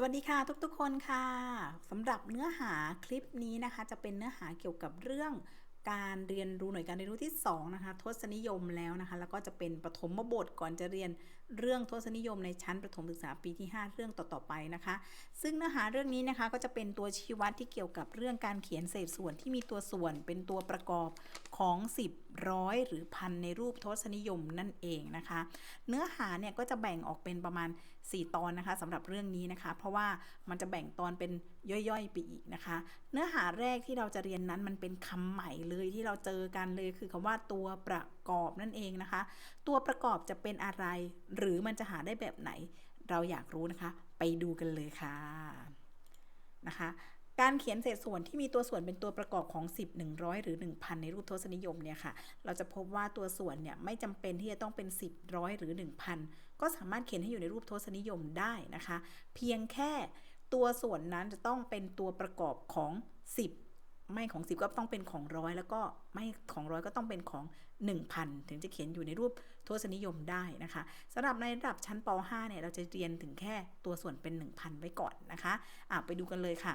สวัสดีค่ะทุกๆคนค่ะสำหรับเนื้อหาคลิปนี้นะคะ จะเป็นเนื้อหาเกี่ยวกับเรื่องการเรียนรู้หน่วยการเรียนรู้ที่2นะคะทศนิยมแล้วนะคะ แล้วก็จะเป็นปฐมบทก่อนจะเรียน เรื่องทศนิยมในชั้นประถมศึกษาปีที่ 5 เรื่องต่อๆไปนะคะ ซึ่งเนื้อหาเรื่องนี้นะคะก็จะเป็นตัวชี้วัดที่เกี่ยวกับเรื่องการเขียนเศษส่วนที่มีตัวส่วนเป็นตัวประกอบของ 10ร้อยหรือพันในรูปทศนิยมนั่นเองนะคะ เนื้อหาเนี่ยก็จะแบ่งออกเป็นประมาณ 4 ตอนนะคะสำหรับเรื่องนี้นะคะ เพราะว่ามันจะแบ่งตอนเป็นย่อยๆไปอีกนะคะ เนื้อหาแรกที่เราจะเรียนนั้นมันเป็นคำใหม่เลยที่เราเจอกันเลยคือคำว่าตัวประ กอบนั่นเองนะคะ ตัวประกอบจะเป็นอะไร หรือมันจะหาได้แบบไหน เราอยากรู้นะคะ ไปดูกันเลยค่ะนะคะการเขียนเศษส่วนที่มีตัวส่วนเป็นตัวประกอบของ 10 100 หรือ 1000 ในรูปทศนิยมเนี่ยค่ะ เราจะพบว่าตัวส่วนเนี่ยไม่จำเป็นที่จะต้องเป็น 10 ร้อยหรือ 1000 ก็สามารถเขียนให้อยู่ในรูปทศนิยมได้นะคะ เพียงแค่ตัวส่วนนั้นจะต้องเป็นตัวประกอบของ 10 ไม่ของ10ก็ต้องเป็นของร้อยแล้วก็ไม่ของร้อยก็ต้องเป็นของ 1,000 ถึงจะเขียนอยู่ในรูปทศนิยมได้นะคะสำหรับในระดับชั้นป .5 เนี่ยเราจะเรียนถึงแค่ตัวส่วนเป็น 1,000 ไว้ก่อนนะคะอะไปดูกันเลยค่ะ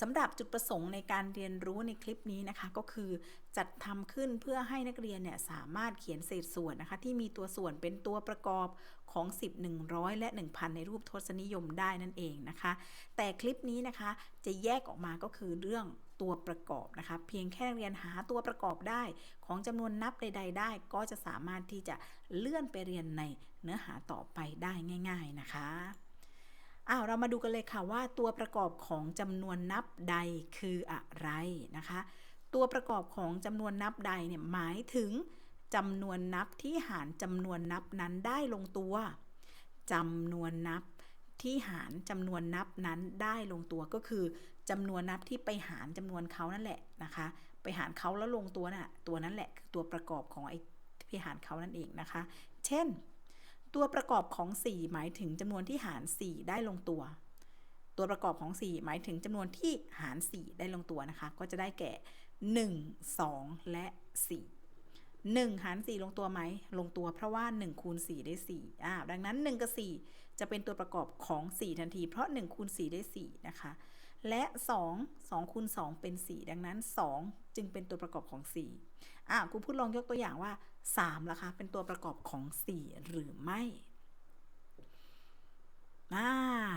สำหรับจุดประสงค์ในการเรียนรู้ในคลิปนี้นะคะ ก็คือจัดทำขึ้นเพื่อให้นักเรียนเนี่ยสามารถเขียนเศษส่วนนะคะ ที่มีตัวส่วนเป็นตัวประกอบของ 10 100 และ 1000 ในรูปทศนิยมได้นั่นเองนะคะ แต่คลิปนี้นะคะจะแยกออกมาก็คือเรื่อง ตัวประกอบนะคะ เพียงแค่เรียนหาตัวประกอบได้ ของจำนวนนับใด ๆ ได้ ก็จะสามารถที่จะเลื่อนไปเรียนในเนื้อหาต่อไปได้ง่าย ๆนะคะอ้าวเรามาดูกันเลยค่ะว่าตัวประกอบของจำนวนนับใดคืออะไรนะคะ ตัวประกอบของจำนวนนับใดเนี่ยหมายถึงจำนวนนับที่หารจำนวนนับนั้นได้ลงตัวจำนวนนับ ที่หารจำนวนนับนั้นได้ลงตัวก็คือจำนวนนับที่ไปหารจำนวนเขานั่นแหละนะคะ ไปหารเขาแล้วลงตัวน่ะตัวนั้นแหละคือตัวประกอบของไอ้ที่ไปหารเขานั่นเองนะคะ เช่น ตัวประกอบของ 4 หมายถึงจำนวนที่หาร 4 ได้ลงตัว ตัวประกอบของ 4 หมายถึงจำนวนที่หาร 4 ได้ลงตัวนะคะ ก็จะได้แก่ 1 2 และ 4 1 หาร 4 ลงตัวไหม ลงตัวเพราะว่า 1 คูณ 4 ได้ 4 อ่า ดังนั้น 1 กับ 4 จะเป็นตัวประกอบของ 4 ทันที เพราะ 1 คูณ 4 ได้ 4 นะคะ และ 2 2 คูณ 2 เป็น 4 ดังนั้น 2 จึงเป็นตัวประกอบของ 4 อะครูพูดลองยกตัวอย่างว่า3ล่ะคะ เป็นตัวประกอบของ 4 หรือไม่อ่า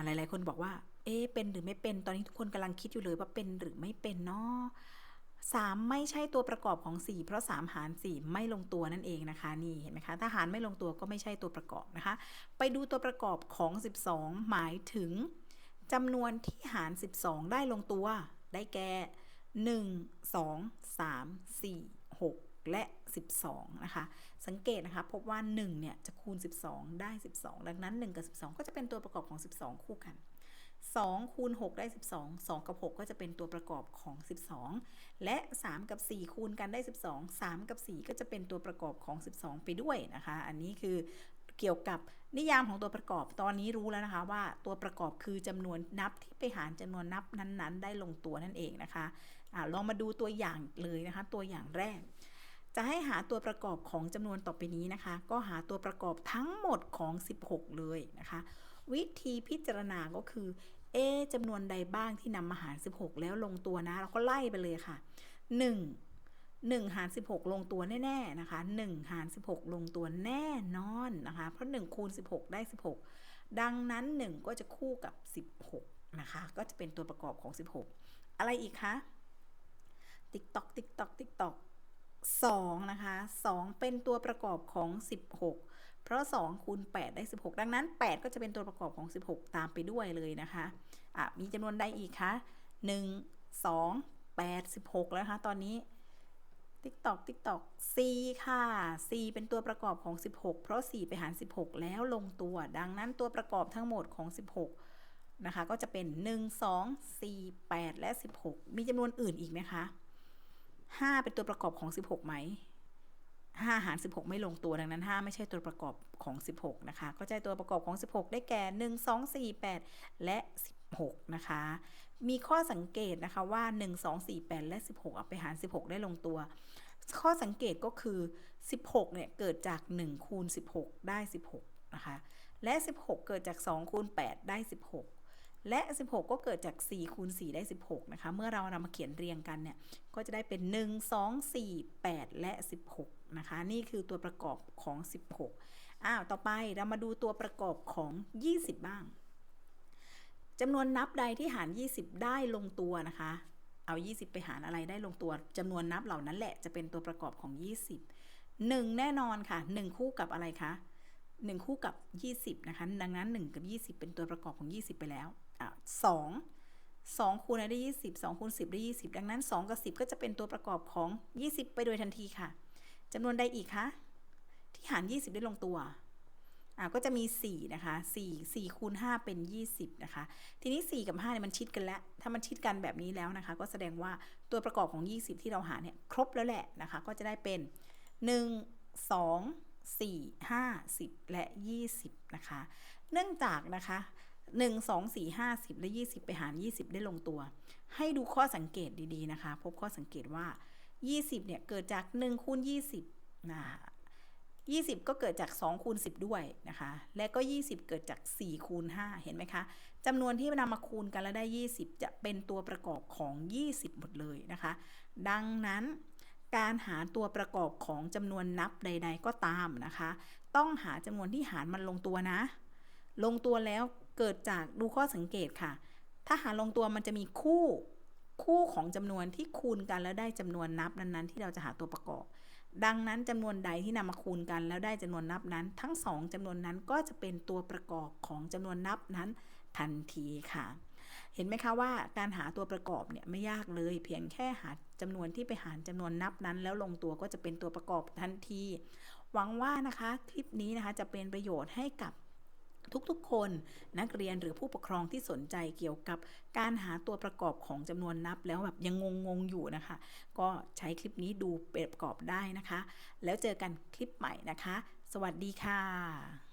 หลาย ๆ คนบอกว่า เอ๊เป็นหรือไม่เป็น ตอนนี้ทุกคนกำลังคิดอยู่เลยว่าเป็นหรือไม่เป็นเนาะ 3 ไม่ใช่ตัวประกอบของ 4 เพราะ 3 หาร 4 ไม่ลงตัวนั่นเองนะคะ นี่เห็นไหมคะ ถ้าหารไม่ลงตัวก็ไม่ใช่ตัวประกอบนะคะ ไปดูตัวประกอบของ 12 หมายถึงจำนวนที่หาร 12 ได้ลงตัว ได้แก่ 1 2 3 4 6 และ 12 นะคะ สังเกตนะคะ พบว่า 1 เนี่ยจะคูณ 12 ได้ 12 ดังนั้น 1 กับ 12 ก็จะเป็นตัวประกอบของ 12 คู่กัน 2คูณ6ได้ 12 2 กับ 6 ก็จะเป็นตัวประกอบของ 12 และ 3 กับ 4 คูณกันได้ 12 3 กับ 4 ก็จะเป็นตัวประกอบของ 12 ไปด้วยนะคะ อันนี้คือเกี่ยวกับนิยามของตัวประกอบตอนนี้รู้แล้วนะคะว่าตัวประกอบคือจำนวนนับที่ไปหารจำนวนนับนั้นๆ ได้ลงตัวนั่นเองนะคะอะลองมาดูตัวอย่างเลยนะคะ ตัวอย่างแรก จะให้หาตัวประกอบของจำนวนต่อไปนี้นะคะ ก็หาตัวประกอบทั้งหมดของ 16 เลยนะคะ วิธีพิจารณาก็คือ เอจำนวนใดบ้างที่นำมาหาร 16 แล้วลงตัวนะ เราก็ไล่ไปเลยค่ะ 1 1 หาร 16 ลงตัวแน่ๆนะคะ1หาร 16 ลงตัวแน่นอนนะคะ เพราะ 1 คูณ 16 ได้ 16 ดังนั้น 1 ก็จะคู่กับ 16 นะคะ ก็จะเป็นตัวประกอบของ 16 อะไรอีกคะติ๊กตอกติ๊กตอกติ๊กตอก2นะคะ 2 เป็นตัวประกอบของ 16 เพราะ2คูณ8ได้ 16 ดังนั้น 8 ก็จะเป็นตัวประกอบของ 16 ตามไปด้วยเลยนะคะอะมีจำนวนใดอีกคะ1 2 8 16 แล้วนะคะตอนนี้ติ๊กตอกติ๊กตอก c ค่ะ c เป็นตัวประกอบของ 16 เพราะ 4 ไปหาร 16 แล้วลงตัว ดังนั้นตัวประกอบทั้งหมดของ 16 นะคะ ก็จะเป็น 1 2 4 8 และ 16 มีจำนวนอื่นอีกไหมคะ 5 เป็นตัวประกอบของ 16 ไหม 5 หาร 16 ไม่ลงตัวดังนั้น 5 ไม่ใช่ตัวประกอบของ 16 นะคะ ก็จะตัวประกอบของ 16 ได้แก่ 1 2 4 8 และ 16 นะคะ มีข้อสังเกตนะคะว่า 1 2 4 8 และ 16 เอาไปหาร 16 ได้ลงตัว ข้อสังเกตก็คือ 16 เนี่ย เกิดจาก 1 คูณ 16 ได้ 16 นะคะ และ 16 เกิดจาก 2 คูณ 8 ได้ 16และ 16 ก็เกิดจาก 4 คูณ 4 ได้ 16 นะคะ เมื่อเรานำมาเขียนเรียงกันเนี่ย ก็จะได้เป็น 1 2 4 8 และ 16 นะคะ นี่คือตัวประกอบของ 16 อ้าว ต่อไปเรามาดูตัวประกอบของ 20 บ้างจำนวนนับใดที่หาร 20 ได้ลงตัวนะคะ เอา 20 ไปหารอะไรได้ลงตัวจำนวนนับเหล่านั้นแหละจะเป็นตัวประกอบของ 20 1 แน่นอนค่ะ 1 คู่กับอะไรคะ1 คู่กับ 20 นะคะ ดังนั้น 1 กับ 20 เป็นตัวประกอบของ 20 ไปแล้วอะ2 2คูณอะไรได้ 20 2คูณ10 ได้ 20 ดังนั้น 2 กับ 10 ก็จะเป็นตัวประกอบของ 20 ไปโดยทันทีค่ะ จำนวนใดอีกคะ ที่หาร 20 ได้ลงตัวอะก็จะมี 4 นะคะ 4 4คูณ5เป็น 20 นะคะ ทีนี้ 4 กับ 5 เนี่ยมันชิดกันแล้ว ถ้ามันชิดกันแบบนี้แล้วนะคะ ก็แสดงว่าตัวประกอบของ 20 ที่เราหาเนี่ยครบแล้วแหละนะคะ ก็จะได้เป็น 1 2 4 5 10 และ 20 นะคะ เนื่องจากนะคะ 1 2 4 5 10 และ 20 ไปหาร 20 ได้ลงตัว ให้ดูข้อสังเกตดีๆนะคะ พบข้อสังเกตว่า 20เนี่ยเกิดจาก1คูณ20นะ20 ก็เกิดจาก2คูณ10 ด้วยนะคะ และก็ 20 เกิดจาก4คูณ5เห็นไหมคะจำนวนที่นำมาคูณกันแล้วได้ 20 จะเป็นตัวประกอบของ 20 หมดเลยนะคะ ดังนั้นการหาตัวประกอบของจำนวนนับใด ๆ ก็ตามนะคะ ต้องหาจำนวนที่หารมันลงตัวนะ ลงตัวแล้วเกิดจากดูข้อสังเกตค่ะ ถ้าหารลงตัวมันจะมีคู่ คู่ของจำนวนที่คูณกันแล้วได้จำนวนนับนั้นๆ ที่เราจะหาตัวประกอบ ดังนั้นจำนวนใดที่นำมาคูณกันแล้วได้จำนวนนับนั้น ทั้งสองจำนวนนั้นก็จะเป็นตัวประกอบของจำนวนนับนั้นทันทีค่ะ เห็นไหมคะว่าการหาตัวประกอบเนี่ยไม่ยากเลย เพียงแค่หาจำนวนที่ไปหารจำนวนนับนั้น แล้วลงตัวก็จะเป็นตัวประกอบทันที หวังว่านะคะคลิปนี้นะคะจะเป็นประโยชน์ให้กับ ทุกๆ คนนักเรียนหรือผู้ปกครองที่สนใจเกี่ยวกับการหาตัวประกอบของจำนวนนับแล้วแบบยังงงๆอยู่นะคะ ก็ใช้คลิปนี้ดูประกอบได้นะคะ แล้วเจอกันคลิปใหม่นะคะ สวัสดีค่ะ